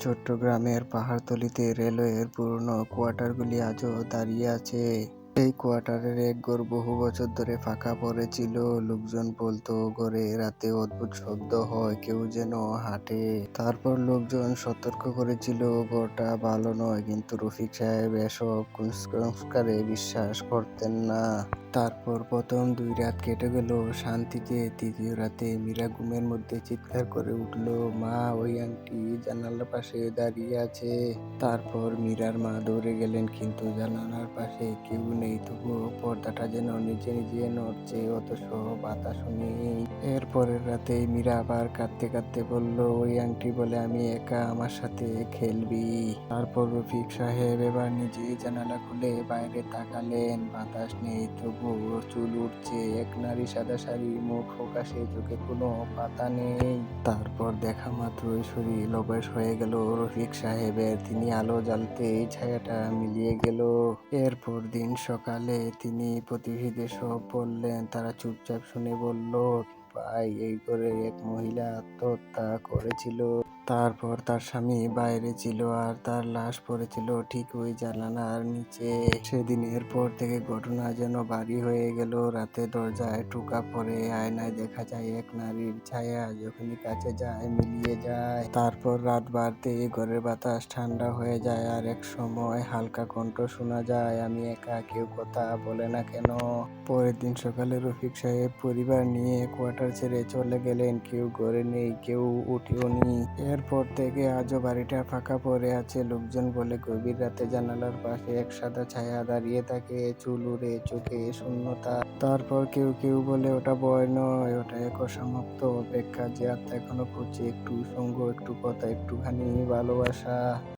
চট্টগ্রামের পাহাড়তলীতে রেলওয়ের পুরনো কোয়ার্টারগুলি আজও দাঁড়িয়ে আছে। এই কোয়ার্টারের এক ঘর বহু বছর ধরে ফাঁকা পড়েছিল। লোকজন বলতো, ঘরে রাতে অদ্ভুত শব্দ হয়, কেউ যেন হাঁটে। তারপর লোকজন সতর্ক করেছিল, ঘরটা ভালো নয়। কিন্তু রফিক সাহেব এসব কুসংস্কারে বিশ্বাস করতেন না। তারপর প্রথম দুই রাত কেটে গেল। শান্তিতে তৃতীয় রাতে মীরা ঘুমের মধ্যে চিৎকার করে উঠল, মা, ওই আংটি জানালার পাশে দাঁড়িয়ে আছে। তারপর মীরার মা দৌড়ে গেলেন, কিন্তু জানালার পাশে কেউ নেই। তবুও পর্দাটা যেন নিজে নিজে নড়ছে, অথচ বাতাসও নেই। এর পরের রাতে মীরা আবার কাঁদতে কাঁদতে বলল, ওই আংটি বলে আমি একা আমার সাথে খেলবি। তারপর রফিক সাহেব এবার নিজেই জানালা খুলে বাইরে তাকালেন। বাতাস নেই তবুও চুল উঠছে। এক নারী সাদা শাড়ি, মুখ ফোকাসে, চোখে কোনো পাতা নেই। তারপর দেখা মাত্রই শরীর অবশ হয়ে গেল। রফিক সাহেবের তিনি আলো জ্বালতে এই ছায়াটা মিলিয়ে গেল। এরপর দিন সকালে তিনি প্রতিবেশীদের সব বললেন। তারা চুপচাপ শুনে বলল ভাই এই করে এক মহিলা আত্মহত্যা করেছিল। তারপর তার স্বামী বাইরে ছিল আর তার লাশ পড়েছিল ঠিক ওই জানালার নিচে। সেদিনের পর থেকে ঘটনা যেন বাড়ি হয়ে গেল। রাতে দরজায় টোকা পরে আয়নায় দেখা যায় এক নারীর ছায়া যখনই কাছে যায়, মিলিয়ে যায়। তারপর রাত বাড়তে ঘরের বাতাস ঠান্ডা হয়ে যায় আর এক সময় হালকা কণ্ঠ শোনা যায়, আমি একা, কেউ কথা বলে না কেন? পরের দিন সকালে রফিক সাহেব পরিবার নিয়ে কোয়ার্টার ছেড়ে চলে গেলেন। কেউ ঘরে নেই, কেউ উঠেও নি এরপর থেকে আজও বাড়িটা ফাঁকা পড়ে আছে। লোকজন বলে, গভীর রাতে জানালার পাশে এক সাদা ছায়া দাঁড়িয়ে থাকে চুল উড়ে চোখে শূন্যতা। তারপর কেউ কেউ বলে, ওটা ভয় নয়, ওটা এক অসমাপ্ত অপেক্ষা যে আত্মা এখনও খুঁজছে। একটু সঙ্গ, একটু কথা, একটুখানি ভালোবাসা।